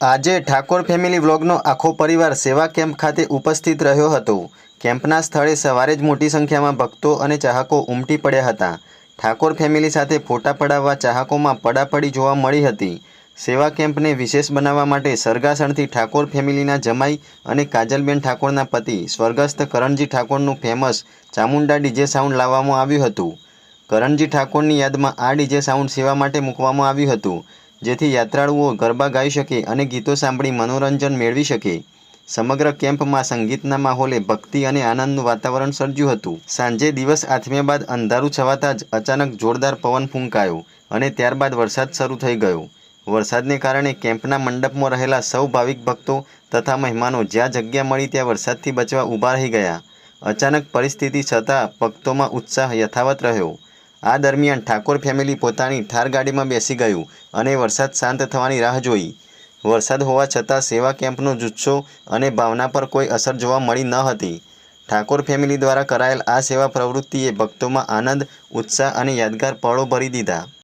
આજે ઠાકોર ફેમિલી વ્લોગનો આખો પરિવાર સેવા કેમ્પ ખાતે ઉપસ્થિત રહ્યો હતો. કેમ્પના સ્થળે સવારે જ મોટી સંખ્યામાં ભક્તો અને ચાહકો ઉમટી પડ્યા હતા. ઠાકોર ફેમિલી સાથે ફોટા પડાવવા ચાહકોમાં પડાપડી જોવા મળી હતી. સેવા કેમ્પને વિશેષ બનાવવા માટે સરગાસણથી ઠાકોર ફેમિલીના જમાઈ અને કાજલબેન ઠાકોરના પતિ, સ્વર્ગસ્થ કરણજી ઠાકોરનું ફેમસ ચામુંડા ડીજે સાઉન્ડ લાવવામાં આવ્યું હતું. કરણજી ઠાકોરની યાદમાં આ ડીજે સાઉન્ડ સેવા માટે મૂકવામાં આવ્યું હતું. જેથી યાત્રાળુઓ ગરબા ગાઈ શકે અને ગીતો સાંભળી મનોરંજન મેળવી શકે. સમગ્ર કેમ્પમાં સંગીતના માહોલે ભક્તિ અને આનંદનું વાતાવરણ સર્જ્યું હતું. સાંજે દિવસ આથમ્યા બાદ અંધારું છવાતા જ અચાનક જોરદાર પવન ફૂંકાયો અને ત્યારબાદ વરસાદ શરૂ થઈ ગયો. વરસાદને કારણે કેમ્પના મંડપમાં રહેલા સૌ ભાવિક ભક્તો તથા મહેમાનો જ્યાં જગ્યા મળી ત્યાં વરસાદથી બચવા ઊભા રહી ગયા. અચાનક પરિસ્થિતિ છતાં ભક્તોમાં ઉત્સાહ યથાવત રહ્યો. આ દરમિયાન ઠાકોર ફેમિલી પોતાની ઠાર ગાડીમાં બેસી ગયું અને વરસાદ શાંત થવાની રાહ જોઈ. વરસાદ હોવા છતાં સેવા કેમ્પનો જુસ્સો અને ભાવના પર કોઈ અસર જોવા મળી ન હતી. ઠાકોર ફેમિલી દ્વારા કરાયેલ આ સેવા પ્રવૃત્તિએ ભક્તોમાં આનંદ, ઉત્સાહ અને યાદગાર પળો ભરી દીધા.